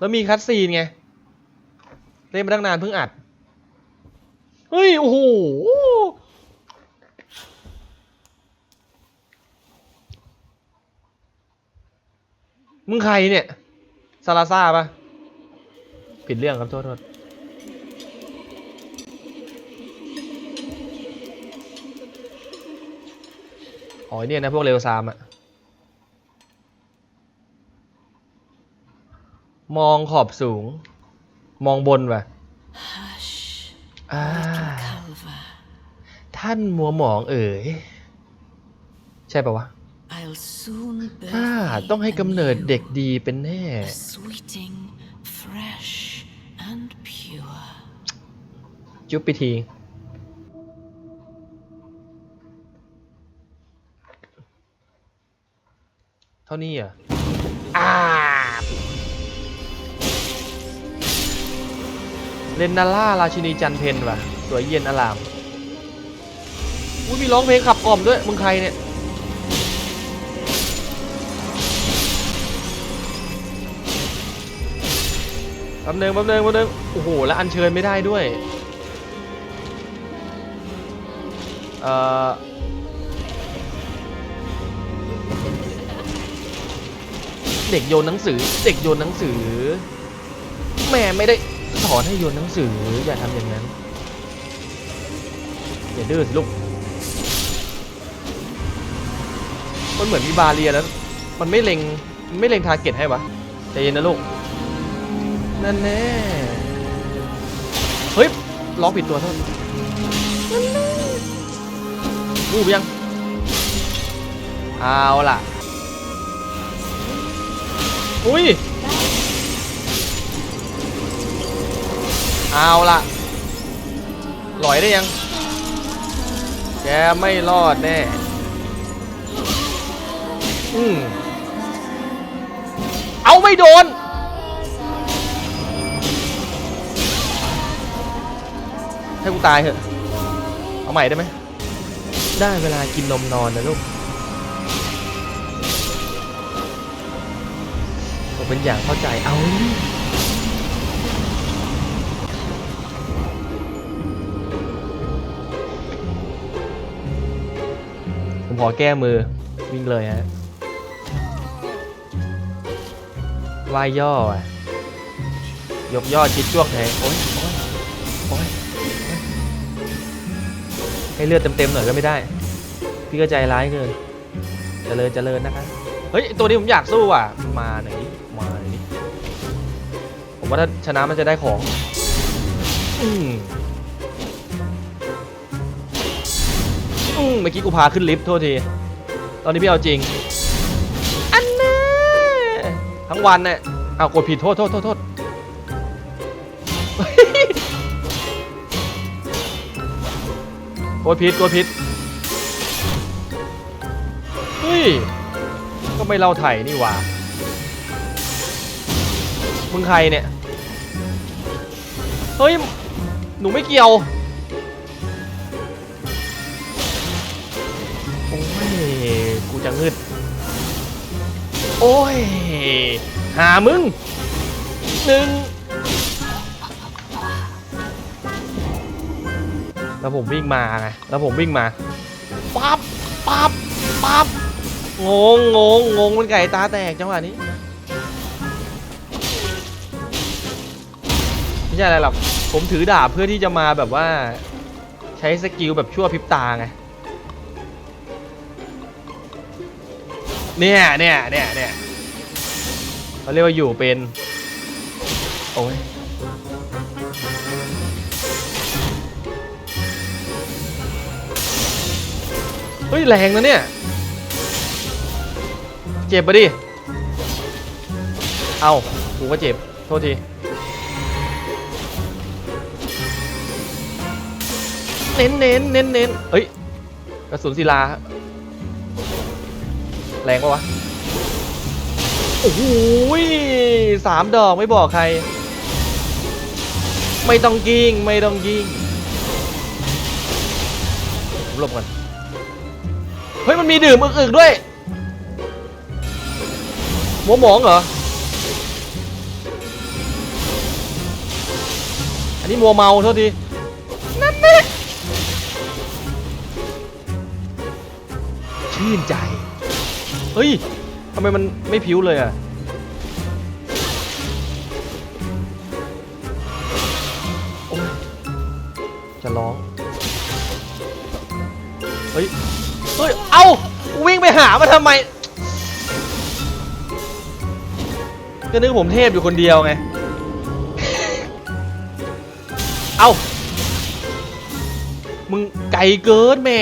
แล้วมีคัตซีนไง เล่นมาตั้งนานเพิ่งอัด เฮ้ย โอ้โห มึงใครเนี่ย ซาลาซ่าปะผิดเรื่องครับโทษโทษอ๋อเนี่ยนะพวกเร็วซามอะ มองขอบสูง มองบนว่ะ Hush, อ่า Calva. ท่านมัวหมองเอ๋ย ใช่ปะวะ I'll soon birth ข้า thee ต้องให้กำเนิด anew, เด็กดีเป็นแน่ a sweeting, fresh and pure. จุ๊บไปทีเท่านี้เหรอะอ่า เลนนาล่าราชินีจันเพนว่ะ สวยเย็นอลาม อุ้ยมีร้องเพลงขับกล่อมด้วย มึงใครเนี่ย แป๊บนึงแป๊บนึงแป๊บนึงโอ้โห แล้วอัญเชิญไม่ได้ด้วย เอ่อเด็กโยนหนังสือ เด็กโยนหนังสือ แม่ไม่ได้ อนให้โยนหนังสืออย่าทำอย่างนั้น อย่าดื้อสิลูกมันเหมือนมีบาเรียแล้ว มันไม่เล็งไม่เล็งทาร์เก็ตให้วะใจเย็นนะลูก นั่นแน่เฮ้ยล็อกผิดตัวเท่านั้นรูปยัง เอาล่ะ อุ้ย เอาละลอยได้ยัง แกไม่รอดแน่ อืมเอาไม่โดน ให้กูตายเถอะ เอาใหม่ได้ไหม ได้เวลากินนมนอนนะลูกผมเป็นอย่างเข้าใจ เอา ขอแก้มือวิ่งเลยฮะวายย่ออะยกย่อชิดจ้วกแทงโอ๊ยโอ๊ยโอ๊ยให้เลือดเต็มๆหน่อยก็ไม่ได้ พี่ก็ใจร้ายเกินเจริญเจริญนะคะเฮ้ยตัวนี้ผมอยากสู้อะมาหน่อยมาหน่อยผมว่าถ้าชนะมันจะได้ของ อืม เมื่อกี้กูพาขึ้นลิฟต์โทษที ตอนนี้พี่เอาจริง อันน่ทั้งวันเนี่ยเอากดผิดโทษโทษโทษโทษกดผิดกดผิดเฮ้ย ก็ไม่เล่าไถ่นี่หว่า มึงใครเนี่ย เฮ้ย หนูไม่เกี่ยว กูจะงึด โอ้ย หามึงหนึ่งแล้วผมวิ่งมาไง แล้วผมวิ่งมา ปั๊บ ปั๊บ ปั๊บ งง งง งงมันไก่ตาแตกจังหวะนี้ ไม่ใช่อะไรหรอก ผมถือดาบเพื่อที่จะมาแบบว่า ใช้สกิลแบบชั่วพริบตาไง เนี่ยเนี่ยเนี่ยเนี่ยเขาเรียกว่าอยู่เป็น โอ้ยเฮ้ยแรงนะเนี่ย เจ็บปะดิ เอากูก็เจ็บ โทษทีเน้นเน้นเน้นเน้นเฮ้ย กระสุนศิลา แรงปะวะ โอ้โหยสามดอกไม่บอกใคร ไม่ต้องยิง ไม่ต้องยิงผมหลบก่อน เฮ้ย มันมีดื่มอึกๆด้วยหัวหมองเหรอนี่มัวเมาโทษที นั่นแน่ชื่นใจ เฮ้ยทำไมมันไม่ผิวเลยอะจะร้อง เฮ้ย เฮ้ย เอ้าวิ่งไปหามาทำไมก็นึกผมเทพอยู่คนเดียวไง เอ้ามึงไกลเกินแม่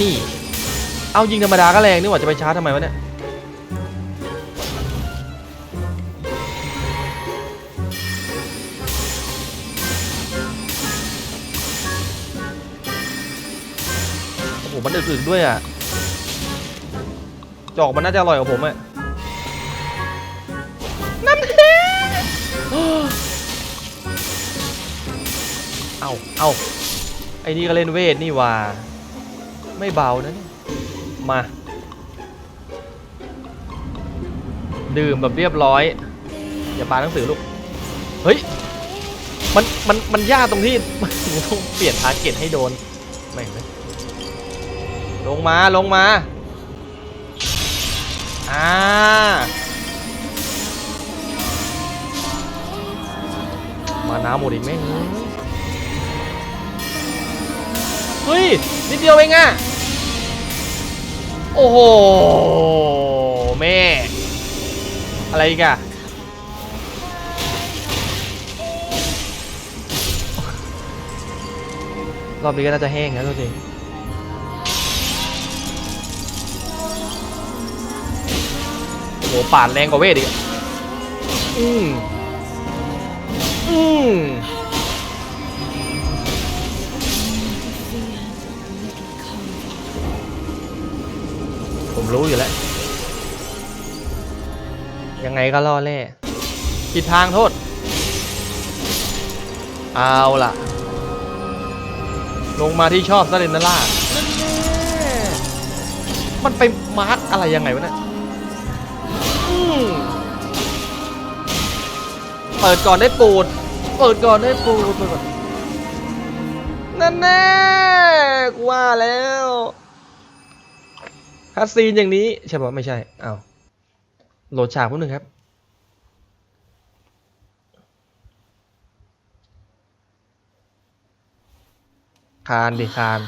นี่ เอายิงธรรมดาก็แรงนี่หว่าจะไปชาร์จทำไมวะเนี่ยโอ้โหมันอึกๆด้วยอะ จอกมันน่าจะอร่อยกว่าผมอะนั่นแหละเอาเอาไอ้นี่ก็เล่นเวทนี่หว่า ไม่เบานะเนี่ยมา ดื่มแบบเรียบร้อย อย่าปาหนังสือลูก เฮ้ย มันมันมันยากตรงที่มันต้องเปลี่ยนทาร์เก็ตให้โดนไม่ลยลงมาลงมา อ่า มาน้ำหมดอีกแม่งเฮ้ย นิดเดียวเองอะ โอ้โห แม่ อะไรอีกอะรอบนี้ก็น่าจะแห้งนะทุกทีโอ้โหปาดแรงกว่าเวทอีกอืมอืม ผมรู้อยู่แล้ว ยังไงก็ล่อแร่ผิดทางโทษ เอาล่ะ ลงมาที่ชอบซาเลนนาร่ามันไปมาร์กอะไรยังไงวะเนี่ยเปิดก่อนได้ปูด เปิดก่อนได้ปูดเปิดก่อนนั่นแน่ กว่าแล้ว คัสซีนอย่างนี้ ใช่ปะไม่ใช่อ้าวโหลดฉากพวกหนึ่งครับ คานดิคาน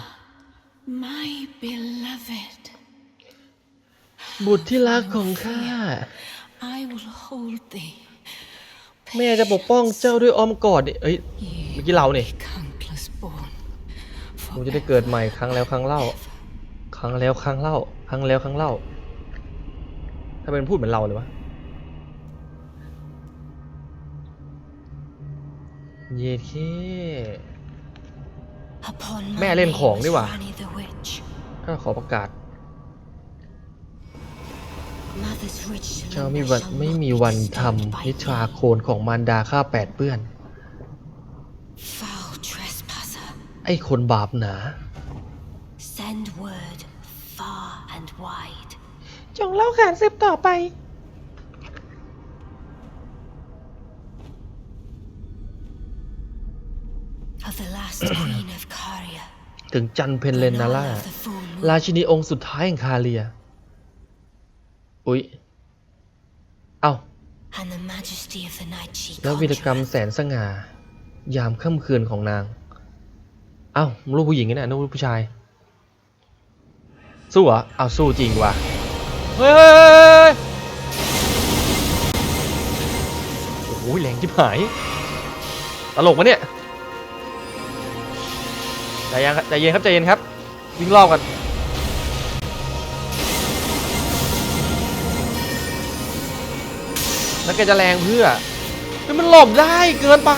My beloved, บุตรที่รักของข้า I will hold thee. แม่จะปกป้องเจ้าด้วยอ้อมกอดนี่เอ้ย เมื่อกี้เราเนี่ย Countless born. ผมจะได้เกิดใหม่ครั้งแล้วครั้งเล่า ครั้งแล้วครั้งเล่าค รั้งแล้วครั้งเล่าถ้าเป็นพูดเหมือนเราเลยวะ เย็ดเค Upon แม่ my เล่นของ name นี่ is หว่า Rani the witch. ก็ขอประกาศ Mother's rich เจ้า slumber มีวัน shall ไม่ not มี be วันท disturbed by ำนิทรา thee. โคลนของมารดาข้าแปดเปื้อน Foul trespasser, ไอ้คนบาปหนา จงเล่าขานสืบต่อไป Of the last queen of Caria. ถึงจันเพนเลนนาร่า Nala of the full moon. ราชินีองค์สุดท้ายแห่งคาเลีย อุ๊ย เอ้า And the majesty of the night she แล้ววีรกรรม conjureth. แสนสง่า ยามค่ำคืนของนาง เอ้าลูกผู้หญิงนี่นะลูกผู้ชาย สู้เหรอเอาสู้จริงว่ะเฮ้ยโอ้โหแรงจิบหาย ตลกมะเนี่ยใจเย็นครับใจเย็นครับใจเย็นครับ วิ่งรอบกันแล้วแกจะแรงเพื่อเฮ้ยมันหลบได้เกินไป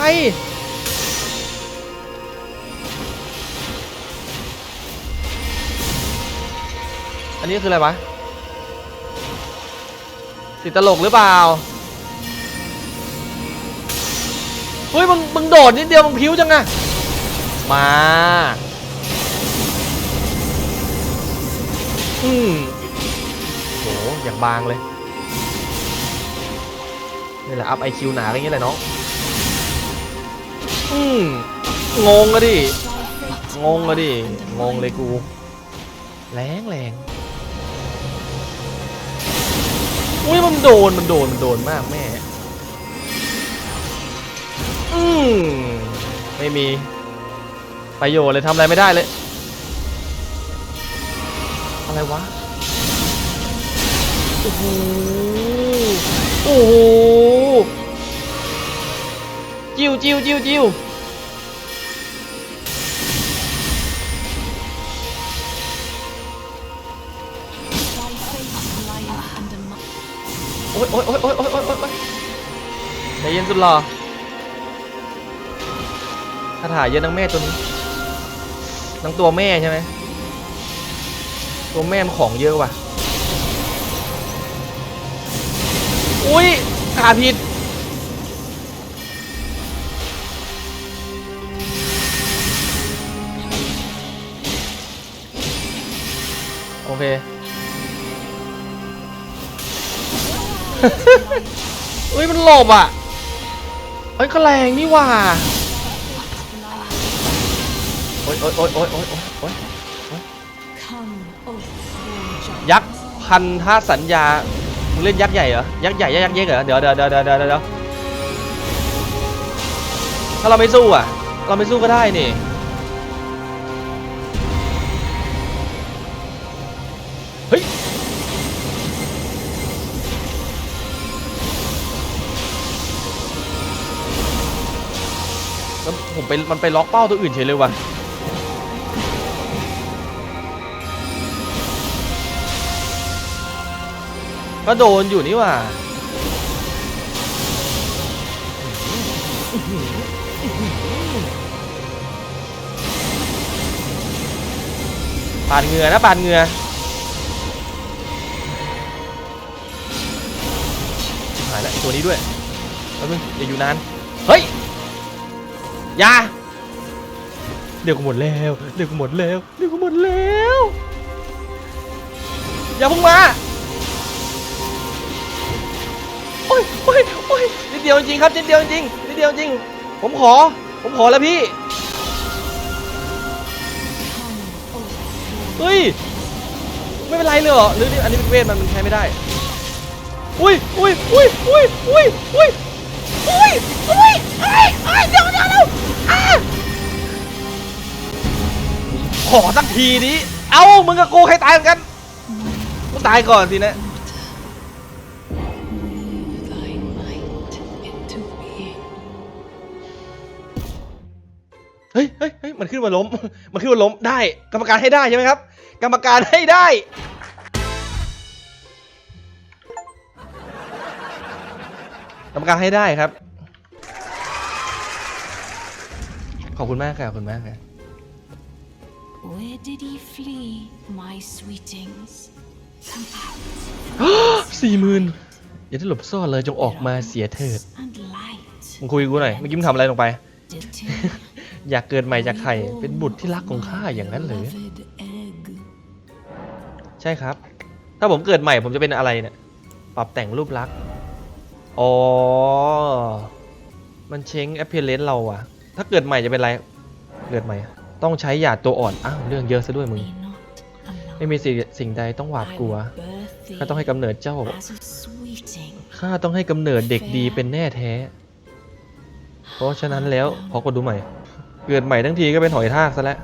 อันนี้คืออะไรวะติดตลกหรือเปล่าเฮ้ยมึงมึงโดดนิดเดียวมึงพิ้วจังอะมาอืมโหอย่างบางเลยนี่แหละอัพไอคิวหนาอย่างเงี้ยแหละน้องอืมงงอะดิงงอะดิงงเลยกู แรงแรง อุ้ยมันโดนมันโดนมันโดนมากแม่ อืมไม่มี ประโยชน์เลยทำอะไรไม่ได้เลย อะไรวะ โอ้โห โอ้โห จิ้วจิ้วจิ้วจิ้ว อ๊ยโอ๊ยโอ๊ยโอ๊ยโอ๊ยโอ๊ยโอ๊ยใจเย็นสุดหรอคาถาเยอะนังแม่ตัวนี้นังตัวแม่ใช่ไหมตัวแม่มันของเยอะว่ะ อุ้ยขาผิดโอเค เฮ้ยมันหลบอะเฮ้ยก็แรงนี่หว่าโอ๊ยโอ๊ยโอ๊ยโอ๊ยโอ๊ยโอ๊ยโอ๊ย Come, O four ยักษ์พันธสัญญามึงเล่นยักษ์ใหญ่เหรอ ยักษ์ใหญ่ยักษ์เย็กเหรอ เดี๋ยวเดี๋ยวเดี๋ยวเดี๋ยวเดี๋ยวเดี๋ยวถ้าเราไม่สู้อะ เราไม่สู้ก็ได้นี่เฮ้ย ผมไปมันไปล็อกเป้าตัวอื่นเฉยเลยว่ะก็โดนอยู่นี่ว่าปาดเหงื่อนะปาดเหงื่อหายแล้วตัวนี้ด้วยแป๊บนึงอย่าอยู่นาน เฮ้ย ยาเดี๋ยวกูหมดแล้วเดี๋ยวกูหมดแล้วเดี๋ยวกูหมดแล้วอย่าเพุ่งมาโอ้ยโอ้ยโอ้ยนิดเดียวจริงครับนิดเดียวจริงนิดเดียวจริง ผมขอ ผมขอแล้วพี่เฮ้ยไม่เป็นไรเลยเหรอหรือนี่อันนี้เป็นเวทมันมันใช้ไม่ได้อุ้ยอุ้ยอุ้ยอุ้ยอุ้ยอุ้ย อุ้ยอุ้ยเอ้ยเอ้ยเดี๋ยวเดี๋ยวเดี๋ยวอ่าขอสักทีนี้ เอ้ามึงกับกูใครตายกันกูตายก่อนสินะ thy might into being. เฮ้ยเฮ้ยเฮ้ยมันขึ้นมาล้ม มันขึ้นมาล้ม ได้ กรรมการให้ได้ใช่ไหมครับ กรรมการให้ได้ กรรมการให้ได้ครับ ขอบคุณมากครับขอบคุณมากครับ Where did he flee, my sweetings? Come out สี่หมื่นอย่าได้หลบซ่อนเลยจงออกมาเสียเถิด and light. มึงคุยกับกูหน่อยเมื่อกี้มึงทำอะไรลงไป Did อยากเกิดใหม่จากไข่เป็นบุตรที่รักของข้าอย่างนั้นเลย beloved egg. ใช่ครับ ถ้าผมเกิดใหม่ผมจะเป็นอะไรเนี่ย ปรับแต่งรูปลักษณ์ อ๋อ มันเช้ง appearance เราอะถ้าเกิดใหม่จะเป็นไร เกิดใหม่ ต้องใช้หยาดตัวอ่อน อ้าวเรื่องเยอะซะด้วยมึง ไม่มีสิ่งสิ่งใดต้องหวาดกลัว ข้าต้องให้กำเนิดเจ้า ข้าต้องให้กำเนิดเด็กดีเป็นแน่แท้ เพราะฉะนั้นแล้วขอกดดูใหม่ เกิดใหม่ทั้งทีก็เป็นหอยทากซะแล้ว